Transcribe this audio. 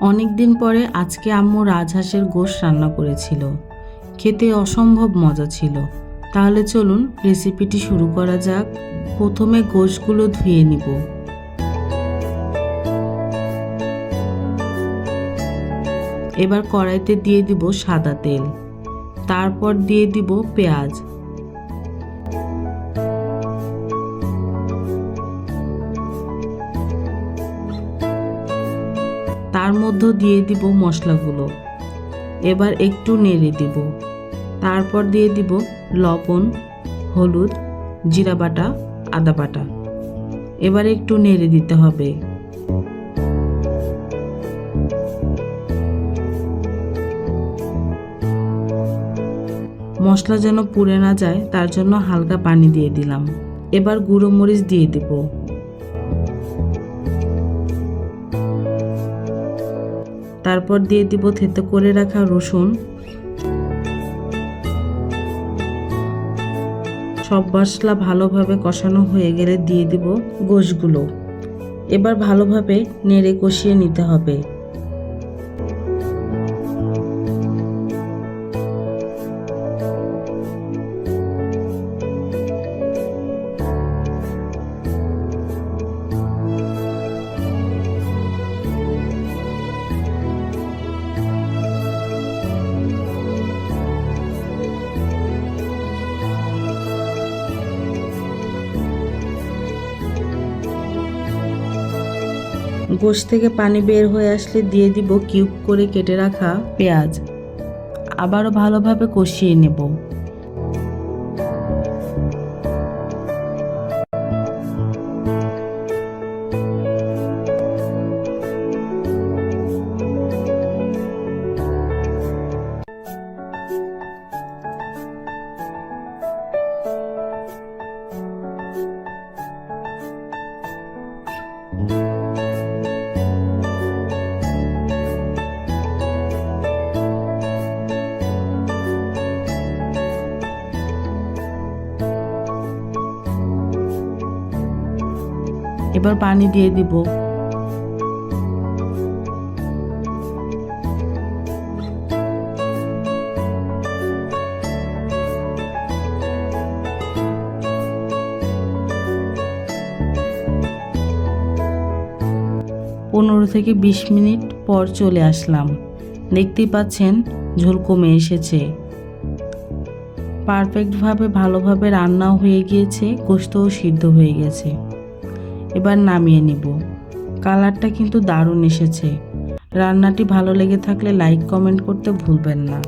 অনেক দিন পরে আজকে আম্মু রাজহাঁসের গোশ রান্না করেছিল। খেতে অসম্ভব মজা ছিল। তাহলে চলুন রেসিপিটি শুরু করা যাক। প্রথমে গোশগুলো ধুয়ে নিব। এবার কড়াইতে দিয়ে দিব সাদা তেল। তারপর দিয়ে দিব পেঁয়াজ। তার মধ্যে দিয়ে দিব মশলাগুলো। এবার একটু নেড়ে দিব। তারপর দিয়ে দিব লবণ, হলুদ, জিরা বাটা, আদা বাটা। এবার একটু নেড়ে দিতে হবে। মশলা যেন পুড়ে না যায়, তার জন্য হালকা পানি দিয়ে দিলাম। এবার গুঁড়ো মরিচ দিয়ে দেবো। তারপর দিয়ে দিব থেতো করে রাখা রসুন। সব মশলা ভালোভাবে কষানো হয়ে গেলে দিয়ে দিব গোশগুলো। এবার ভালোভাবে নেড়ে কষিয়ে নিতে হবে। গোশ থেকে পানি বের হয়ে আসলে দিয়ে দিব কিউব করে কেটে রাখা পেঁয়াজ। আবারও ভালোভাবে কষিয়ে নেব। এবার পানি দিয়ে দিব। পনেরো থেকে বিশ মিনিট পর চলে আসলাম। দেখতেই পাচ্ছেন, ঝোল কমে এসেছে। পারফেক্টভাবে, ভালোভাবে রান্নাও হয়ে গিয়েছে গোস্তও সিদ্ধ হয়ে গেছে। এবার নামিয়ে নিব। কালারটা কিন্তু দারুণ এসেছে। রান্নাটি ভালো লেগে থাকলে লাইক, কমেন্ট করতে ভুলবেন না।